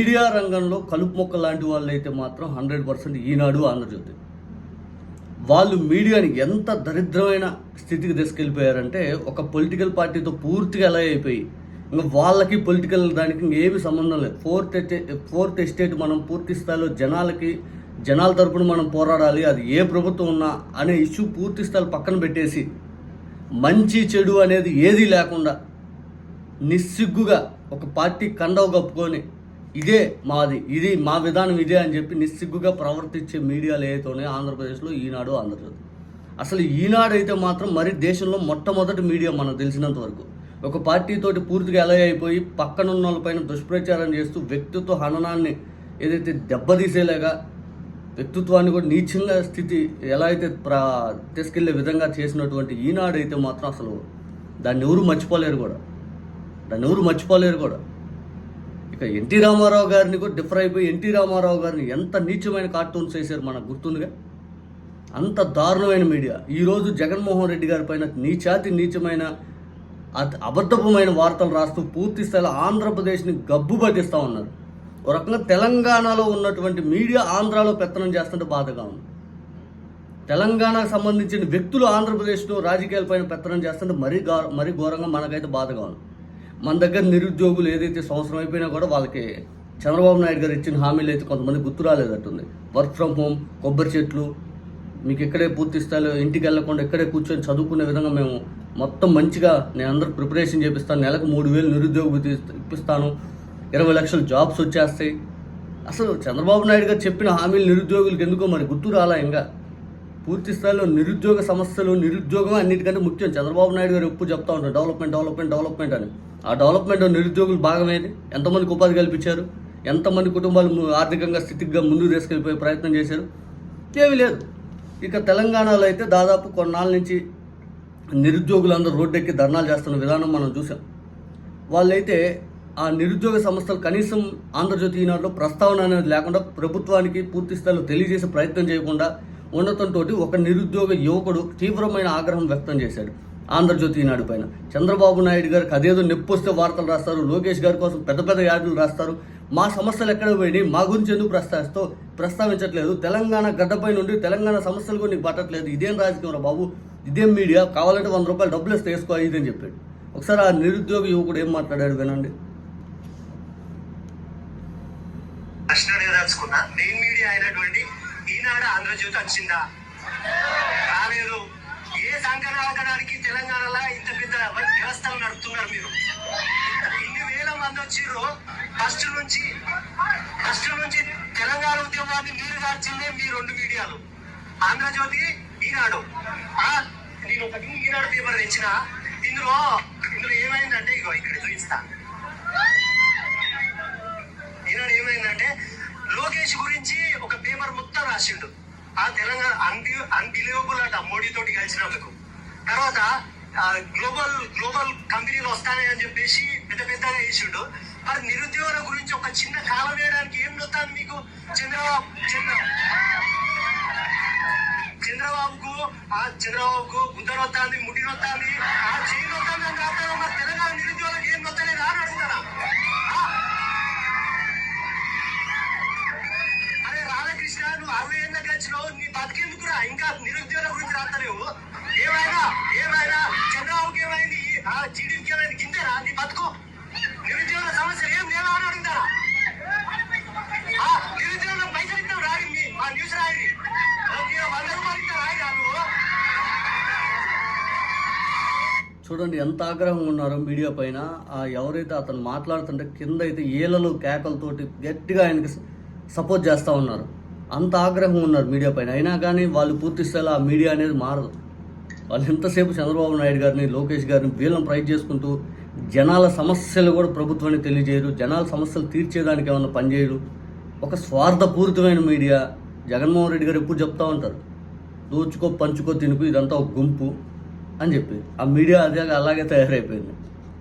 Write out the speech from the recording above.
Media రంగంలో కలుపు మొక్క లాంటి వాళ్ళు అయితే మాత్రం హండ్రెడ్ పర్సెంట్ ఈనాడు ఆంధ్రజ్యోతి. వాళ్ళు మీడియాని ఎంత దరిద్రమైన స్థితికి తీసుకెళ్ళిపోయారంటే ఒక పొలిటికల్ పార్టీతో పూర్తిగా ఎలా అయిపోయి ఇంకా వాళ్ళకి పొలిటికల్ దానికి ఏమి సంబంధం లేదు. ఫోర్త్ ఫోర్త్ ఎస్టేట్ మనం పూర్తి స్థాయిలో జనాలకి జనాల తరపున మనం పోరాడాలి అది ఏ ప్రభుత్వం ఉన్నా అనే ఇష్యూ పూర్తి స్థాయిలో పక్కన పెట్టేసి మంచి చెడు అనేది ఏదీ లేకుండా నిస్సిగ్గుగా ఒక పార్టీ కండవ కప్పుకొని ఇదే మాది ఇది మా విధానం ఇదే అని చెప్పి నిస్సిగ్గుగా ప్రవర్తించే మీడియాలు ఏదైతే ఆంధ్రప్రదేశ్లో ఈనాడు ఆంధ్రజ్యోతి అసలు ఈనాడైతే మాత్రం మరి దేశంలో మొట్టమొదటి మీడియా మనకు తెలిసినంత వరకు. ఒక పార్టీతోటి పూర్తిగా ఎలా అయిపోయి పక్కనున్న వాళ్ళపైన దుష్ప్రచారం చేస్తూ వ్యక్తిత్వ హననాన్ని ఏదైతే దెబ్బతీసేలాగా వ్యక్తిత్వాన్ని కూడా నీచంగా స్థితి ఎలా అయితే ప్రా తీసుకెళ్ళే విధంగా చేసినటువంటి ఈనాడైతే మాత్రం అసలు దాన్ని ఎవరు మర్చిపోలేరు కూడా. దాన్ని ఎవరు మర్చిపోలేరు కూడా. ఇక ఎన్టీ రామారావు గారిని కూడా డిఫర్ అయిపోయి ఎన్టీ రామారావు గారిని ఎంత నీచమైన కార్టూన్స్ వేశారు మనకు గుర్తుందిగా? అంత దారుణమైన మీడియా. ఈరోజు జగన్మోహన్ రెడ్డి గారి పైన నీచాతి నీచమైన అతి అబద్ధమైన వార్తలు రాస్తూ పూర్తి స్థాయిలో ఆంధ్రప్రదేశ్ని గబ్బు పట్టిస్తూ ఉన్నారు. ఒక రకంగా తెలంగాణలో ఉన్నటువంటి మీడియా ఆంధ్రాలో పెత్తనం చేస్తుంటే బాధగా ఉంది. తెలంగాణకు సంబంధించిన వ్యక్తులు ఆంధ్రప్రదేశ్లో రాజకీయాలపైన పెత్తనం చేస్తుంటే మరీ గా మరీ ఘోరంగా మనకైతే బాధగా ఉంది. మన దగ్గర నిరుద్యోగులు ఏదైతే సంవత్సరం అయిపోయినా కూడా వాళ్ళకి చంద్రబాబు నాయుడు గారు ఇచ్చిన హామీలు అయితే కొంతమంది గుర్తు రాలేదట్టుంది. వర్క్ ఫ్రమ్ హోమ్ కొబ్బరి చెట్లు మీకు ఇక్కడే పూర్తి స్థాయిలో ఇంటికి వెళ్ళకుండా ఇక్కడే కూర్చొని చదువుకునే విధంగా మేము మొత్తం మంచిగా నేను అందరికి ప్రిపరేషన్ చేపిస్తాను. నెలకు మూడు వేలు నిరుద్యోగ ఇప్పిస్తాను. ఇరవై లక్షల జాబ్స్ వచ్చేస్తాయి. అసలు చంద్రబాబు నాయుడు గారు చెప్పిన హామీలు నిరుద్యోగులకు ఎందుకో మరి గుర్తు రాలా ఇంకా? పూర్తి స్థాయిలో నిరుద్యోగ సమస్యలు నిరుద్యోగం అన్నిటికంటే ముఖ్యం. చంద్రబాబు నాయుడు గారు ఎప్పుడు చెప్తా ఉంటారు డెవలప్మెంట్ డెవలప్మెంట్ డెవలప్మెంట్ అని. ఆ డెవలప్మెంట్ నిరుద్యోగులు భాగమేది ఎంతమందికి ఉపాధి కల్పించారు? ఎంతమంది కుటుంబాలు ఆర్థికంగా స్థితిగా ముందుకు తీసుకెళ్ళిపోయే ప్రయత్నం చేశారు? ఏమీ లేదు. ఇక తెలంగాణలో అయితే దాదాపు కొన్నాళ్ళ నుంచి నిరుద్యోగులందరూ రోడ్డెక్కి ధర్నాలు చేస్తున్న విధానం మనం చూసాం వాళ్ళైతే ఆ నిరుద్యోగ సంస్థలు కనీసం ఆంధ్రజ్యోతి ఈనాడులో ప్రస్తావన అనేది లేకుండా ప్రభుత్వానికి పూర్తి స్థాయిలో తెలియజేసే ప్రయత్నం చేయకుండా ఉండటంతో ఒక నిరుద్యోగ యువకుడు తీవ్రమైన ఆగ్రహం వ్యక్తం చేశాడు. ఆంధ్రజ్యోతి ఈనాడు పైన. చంద్రబాబు నాయుడు గారికి అదేదో నొప్పొస్తే వార్తలు రాస్తారు. లోకేష్ గారి కోసం పెద్ద పెద్ద యాడ్లు రాస్తారు. మా సమస్యలు ఎక్కడ పోయినాయి? మా గురించి ఎందుకు ప్రస్తావిస్తూ ప్రస్తావించట్లేదు? తెలంగాణ గడ్డపై నుండి తెలంగాణ సమస్యలు కూడా నీకు పట్టట్లేదు. ఇదేం రాజకీయం రా బాబు? ఇదేం మీడియా? కావాలంటే వంద రూపాయలు డబ్బులు ఇస్తే వేసుకో ఇదని చెప్పాడు. ఒకసారి ఆ నిరుద్యోగ యువకుడు ఏం మాట్లాడాడు వినండి. ప్రశ్న అడగదలుచుకున్నా. మెయిన్ మీడియా అయినటువంటి ఈనాడు ఆంధ్రజ్యోతి వచ్చిందా? రాలేదు. ఏ సంకనాకడానికి తెలంగాణలో ఇంత పెద్ద వ్యవస్థలు నడుపుతున్నారు మీరు? ఇన్ని వేల మంది వచ్చిర్రు. ఫస్ట్ నుంచి ఫస్ట్ నుంచి తెలంగాణ ఉద్యమాన్ని మీరు గార్చిందే మీ రెండు మీడియాలు. ఆంధ్రజ్యోతి ఈనాడు. ఆ, నేను ఒకటి ఈనాడు పేపర్ తెచ్చిన. ఇందులో ఇందులో ఏమైందంటే ఇగో ఇక్కడ చూపిస్తాను అన్బి అన్బిలీవబుల్ అంట మోడీతోటి కలిసినందుకు. తర్వాత గ్లోబల్ గ్లోబల్ కంపెనీలు వస్తాయని చెప్పేసి పెద్ద పెద్దగా వేసిండు. మరి నిరుద్యోగుల గురించి ఒక చిన్న కాలం వేయడానికి ఏం వస్తాను మీకు? చంద్రబాబు చంద్రబాబుకు ఆ చంద్రబాబుకు గుద్ద నొత్తాంది ముడి ఆ చేయి నొత్తాంది అని రాస్తారా మరి తెలంగాణ నిరుద్యోగులకు ఏం నొత్తలేదు అని అడుగుతారా ఆ? అరే రాధాకృష్ణ నువ్వు అరవై ఏళ్ళకి వచ్చినావు నీ బతికేందుకురా ఇంకా నిరుద్యోగ గురించి రాస్తలేవు ఏమైనా ఏమైనా చంద్రబాబుకి ఏమైంది ఆ జీడీపీకి ఏమైంది గింతేనా నీ బతుకు నిరుద్యోగ సమస్యలు ఏం లేవా అని అడుగుతారా ఆ నిరుద్యోగం పైసలు ఇస్తావు రాయి మీ మా న్యూస్ రాయి ఓకే వంద రూపాయలు ఇస్తా రాయి నువ్వు చూడండి ఎంత ఆగ్రహం ఉన్నారో మీడియా పైన. ఆ ఎవరైతే అతను మాట్లాడుతుంటే కింద అయితే ఏలలు కేకలతోటి గట్టిగా ఆయనకి సపోర్ట్ చేస్తూ ఉన్నారు. అంత ఆగ్రహం ఉన్నారు మీడియా పైన. అయినా కానీ వాళ్ళు పూర్తిస్తేలా ఆ మీడియా అనేది మారదు. వాళ్ళు ఎంతసేపు చంద్రబాబు నాయుడు గారిని లోకేష్ గారిని వీళ్ళని ప్రైజ్ చేసుకుంటూ జనాల సమస్యలు కూడా ప్రభుత్వానికి తెలియజేయరు జనాల సమస్యలు తీర్చేదానికి ఏమైనా పనిచేయరు ఒక స్వార్థపూరితమైన మీడియా జగన్మోహన్ రెడ్డి గారు ఎప్పుడు చెప్తా ఉంటారు. దోచుకో పంచుకో తినుకు ఇదంతా ఒక గుంపు. అని చెప్పింది. ఆ మీడియా అదే అలాగే తయారైపోయింది.